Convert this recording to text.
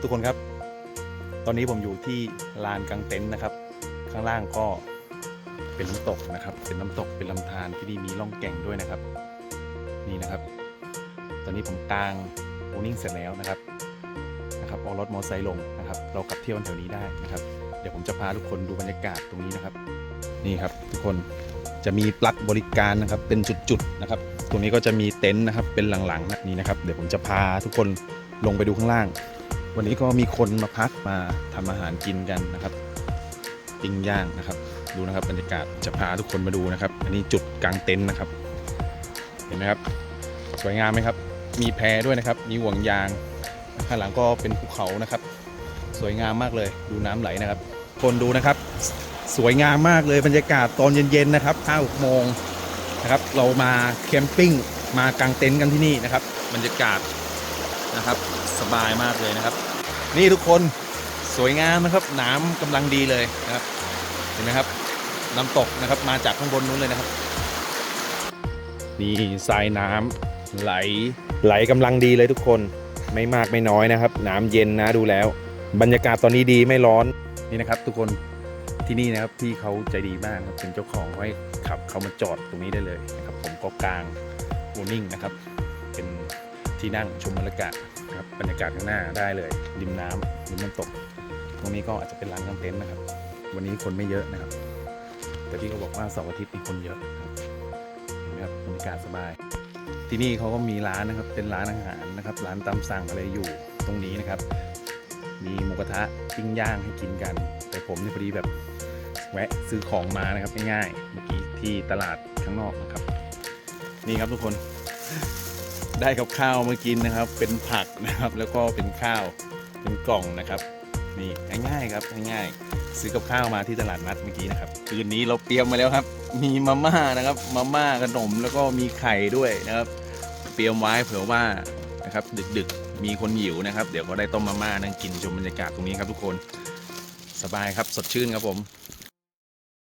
ทุกคนครับ ตอนนี้ผมอยู่ที่ลานกลางเต็นท์นะครับ ข้างล่างก็เป็นน้ำตกนะครับ เป็นน้ำตกเป็นลำธารที่นี่มีล่องแก่งด้วยนะครับ นี่นะครับ ตอนนี้ผมกางโอนิ่งเสร็จแล้วนะครับนะครับเอารถมอเตอร์ไซค์ลงนะครับ เรากลับเที่ยวแถวนี้ได้นะครับ เดี๋ยวผมจะพาทุกคนดูบรรยากาศตรงนี้นะครับ นี่ครับทุกคนจะมีปลั๊กบริการนะครับเป็นจุดๆนะครับ ตรงนี้ก็จะมีเต็นท์นะครับเป็นหลังๆนะนี่นะครับ เดี๋ยวผมจะพาทุกคนลงไปดูข้างล่าง วันนี้ก็มีคนมาพักมาทำอาหารกินกันนะครับปิ้งย่างนะครับ ดูนะครับบรรยากาศจะพาทุกคนมาดูนะครับ อันนี้จุดกลางเต็นท์นะครับ เห็นไหมครับ สวยงามไหมครับ มีแพด้วยนะครับ มีห่วงยางข้างหลังก็เป็นภูเขานะครับ สวยงามมากเลย ดูน้ำไหลนะครับ คนดูนะครับ สวยงามมากเลยบรรยากาศตอนเย็นๆนะครับห้าหกโมงนะครับ เรามาแคมปิ้งมากางเต็นท์กันที่นี่นะครับ บรรยากาศ นะครับ สบายมากเลยนะครับ นี่ทุกคนสวยงามนะครับน้ำกำลังดีเลยนะครับ เห็นไหมครับ น้ำตกนะครับมาจากข้างบนนู้นเลยนะครับ นี่ทรายน้ำไหลไหลกำลังดีเลยทุกคนไม่มากไม่น้อยนะครับ น้ำเย็นนะดูแล้ว บรรยากาศตอนนี้ดีไม่ร้อนนี่นะครับ ทุกคนที่นี่นะครับพี่เขาใจดีมากครับเป็นเจ้าของไว้ขับเขามาจอดตรงนี้ได้เลยนะครับ ผมก็กลางโอนิ่งนะครับ เป็น ที่นั่งชมบรรยากาศครับบรรยากาศข้างหน้าได้เลยริมน้ำริมน้ำตก ตรงนี้ก็อาจจะเป็นร้านกางเต็นท์นะครับ วันนี้คนไม่เยอะนะครับ แต่พี่เขาบอกว่าเสาร์อาทิตย์มีคนเยอะนะครับเห็นไหมครับบรรยากาศสบาย ที่นี่เขาก็มีร้านนะครับเป็นร้านอาหารนะครับ ร้านตามสั่งอะไรอยู่ตรงนี้นะครับ มีหมูกระทะปิ้งย่างให้กินกัน แต่ผมนี่พอดีแบบแวะซื้อของมานะครับง่ายๆเมื่อกี้ที่ตลาดข้างนอกนะครับ นี่ครับทุกคน ได้กับข้าวมากินนะครับ เป็นผักนะครับ แล้วก็เป็นข้าวเป็นกล่องนะครับนี่ง่ายๆครับง่ายๆซื้อกับข้าวมาที่ตลาดนัดเมื่อกี้นะครับคืนนี้เราเตรียมมาแล้วครับ มีมาม่านะครับมาม่าขนมแล้วก็มีไข่ด้วยนะครับ เตรียมไว้เผื่อว่านะครับ ดึกๆมีคนหิวนะครับ เดี๋ยวก็ได้ต้มมาม่านั่งกินชมบรรยากาศตรงนี้ครับทุกคนสบายครับสดชื่นครับผม